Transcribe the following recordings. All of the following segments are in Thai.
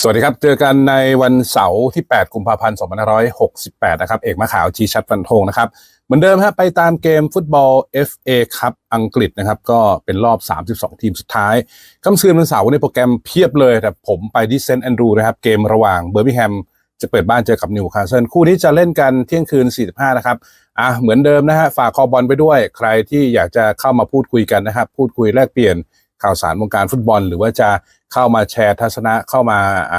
สวัสดีครับ เจอกันในวันเสาร์ที่ 8 กุมภาพันธ์ 2568 นะครับ เอกมะขาวชีชัดฟันธงนะครับ เหมือนเดิมฮะไปตามเกมฟุตบอล FA ครับอังกฤษนะครับ ก็เป็นรอบ 32 ทีมสุดท้ายค่ำคืนวันเสาร์ในโปรแกรมเพียบเลย แต่ผมไปที่เซนต์แอนดรูนะครับ เกมระหว่างเบอร์มิงแฮมจะเปิดบ้านเจอกับนิวคาสเซิลคู่นี้จะเล่นกันเที่ยงคืน 45 นะครับอะเหมือนเดิมนะฮะฝากคอบอลไปด้วย ใครที่อยากจะเข้ามาพูดคุยกันนะครับพูดคุยแลกเปลี่ยน ข่าวสารวงการฟุตบอล หรือว่าจะเข้ามาแชร์ทัศนะเข้ามาอ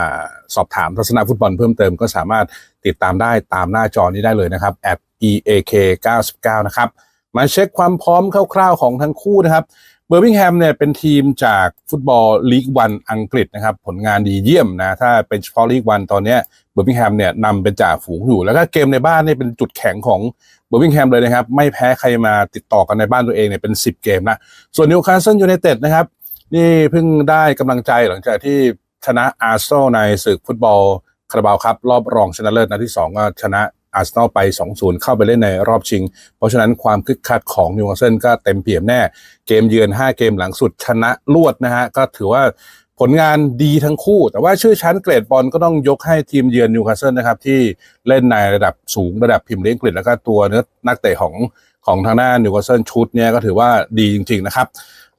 สอบถามทัศนะฟุตบอลเพิ่มเติมก็สามารถติดตามได้ตามหน้าจอนี้ได้เลยนะครับแอป @eak 99นะครับมาเช็คความพร้อมคร่าวๆของทั้งคู่นะครับ เบอร์มิงแฮมเนี่ยเป็นทีมจากฟุตบอลลีกวันอังกฤษนะครับ ผลงานดีเยี่ยมนะ ถ้าเป็นเฉพาะลีกวันตอนนี้เบอร์มิงแฮมเนี่ยนำเป็นจ่าฝูงอยู่ แล้วก็เกมในบ้านเนี่ยเป็นจุดแข็งของเบอร์มิงแฮมเลยนะครับ ไม่แพ้ใครมาติดต่อกันในบ้านตัวเองเนี่ยเป็น 10 เกมนะ ส่วนนิวคาสเซิลยูไนเต็ดนะครับ นี่เพิ่งได้กำลังใจหลังจากที่ชนะอาร์เซนอลในศึกฟุตบอลคาราบาวครับรอบรองชนะเลิศนัดที่ 2 ก็ชนะอาร์เซนอลไป 2-0 เข้าไปเล่นในรอบชิง เพราะฉะนั้นความคึกคักของนิวคาสเซิลก็เต็มเปี่ยมแน่ เกมเยือน 5 เกมหลังสุดชนะรวดนะฮะ ก็ถือว่าผลงานดีทั้งคู่ แต่ว่าชื่อชั้นเกรดบอลก็ต้องยกให้ทีมเยือนนิวคาสเซิลนะครับ ที่เล่นในระดับสูงระดับพิมพ์ลีกอังกฤษแล้วก็ตัวเนื้อนักเตะของของทางด้านนิวคาสเซิลชุดเนี้ยก็ถือว่าดีจริง ๆ นะครับ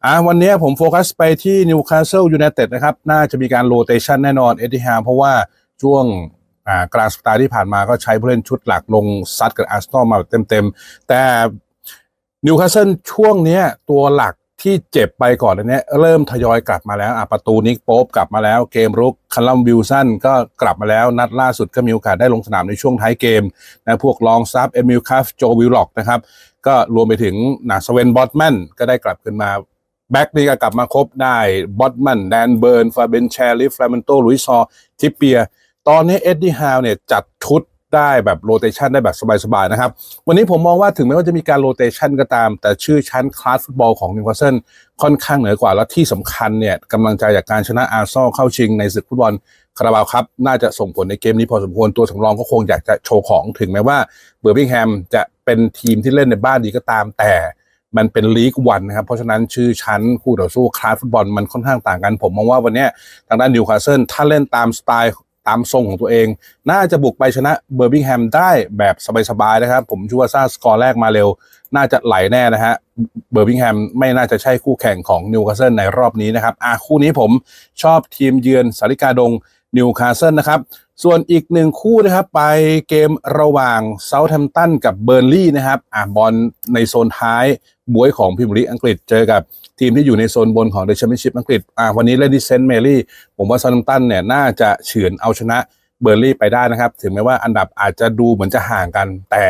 อะวันนี้ผมโฟกัสไปที่นิวคาสเซิลยูไนเต็ดนะครับ น่าจะมีการโรเตชันแน่นอนเอติฮามเพราะว่าช่วง กลางสัปดาห์ที่ผ่านมาก็ใช้ผู้เล่นชุดหลักลงซัดกับอาร์เซนอลมาแบบเต็มๆ แต่นิวคาสเซิลช่วงเนี้ยตัวหลักที่เจ็บไปก่อนอันนี้เริ่มทยอยกลับมาแล้วอะประตูนิกโป๊ปกลับมาแล้ว เกมรุกคัลลัมวิลสันก็กลับมาแล้ว นัดล่าสุดก็มีโอกาสได้ลงสนามในช่วงท้ายเกมนะพวกลองซับเอมิลคัฟโจวิลล็อกนะครับ ก็รวมไปถึงนาสเวนบอตแมนก็ได้กลับขึ้นมาแบ็กนี่ก็กลับมาครบได้บอตแมนแดนเบิร์นฟาเบนแชร์ลิฟแฟมนโตลุยซอทิปเปีย ตอนนี้เอ็ดดี้ฮาวเนี่ยจัดชุดได้แบบโรเตชันได้แบบสบายๆนะครับ วันนี้ผมมองว่าถึงแม้ว่าจะมีการโรเตชันก็ตาม แต่ชื่อชั้นคลาสฟุตบอลของนิวคาสเซิลค่อนข้างเหนือกว่า แล้วที่สำคัญเนี่ยกำลังใจจากการชนะอาร์ซอลเข้าชิงในศึกฟุตบอลคาราบาวครับ น่าจะส่งผลในเกมนี้พอสมควรตัวสำรองก็คงอยากจะโชว์ของถึงแม้ว่าเบอร์มิงแฮมจะเป็นทีมที่เล่นในบ้านดีก็ตามแต่มันเป็นลีกวันนะครับ เพราะฉะนั้นชื่อชั้นคู่ต่อสู้คลาสฟุตบอลมันค่อนข้างต่างกัน ผมมองว่าวันนี้ทางด้านนิวคาสเซิลถ้าเล่นตามสไตล์ ตามทรงของตัวเอง น่าจะบุกไปชนะเบอร์มิงแฮมได้แบบสบายๆนะครับ ผมชื่อว่าถ้าสกอร์แรกมาเร็ว น่าจะไหลแน่นะฮะเบอร์มิงแฮมไม่น่าจะใช่คู่แข่งของนิวคาสเซิลในรอบนี้นะครับอะคู่นี้ผมชอบทีมเยือนสาริกาดงนิวคาสเซิลนะครับ ส่วนอีกหนึ่งคู่นะครับ ไปเกมระหว่างเซาท์แฮมป์ตันกับเบอร์ลี่นะครับอะบอลในโซนท้ายบวยของพิมลีอังกฤษเจอกับทีมที่อยู่ในโซนบนของเดชแมเปี้ยนชิพอังกฤษอะวันนี้เล่นที่เซนต์แมรี่ผมว่าเซาท์แฮมป์ตันเนี่ยน่าจะเฉือนเอาชนะเบอร์ลี่ไปได้นะครับ ถึงแม้ว่าอันดับอาจจะดูเหมือนจะห่างกันแต่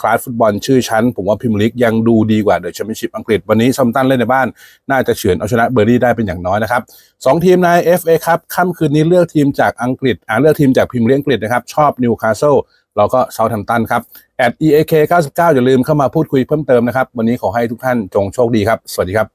คลาสฟุตบอลชื่อชั้น ผมว่าพิมลิกยังดูดีกว่าเดอะแชมเปี้ยนชิพอังกฤษวันนี้ซัมตันเล่นในบ้าน น่าจะเฉือนเอาชนะเบอร์ลี่ได้เป็นอย่างน้อยนะครับสองทีมใน FA ครับค่ำคืนนี้เลือกทีมจากอังกฤษอ่าเลือกทีมจากพิมลิกอังกฤษนะครับชอบนิวคาสเซิลเราก็เซาท์แฮมตันครับ at eak 99อย่าลืมเข้ามาพูดคุยเพิ่มเติมนะครับ วันนี้ขอให้ทุกท่านจงโชคดีครับ สวัสดีครับ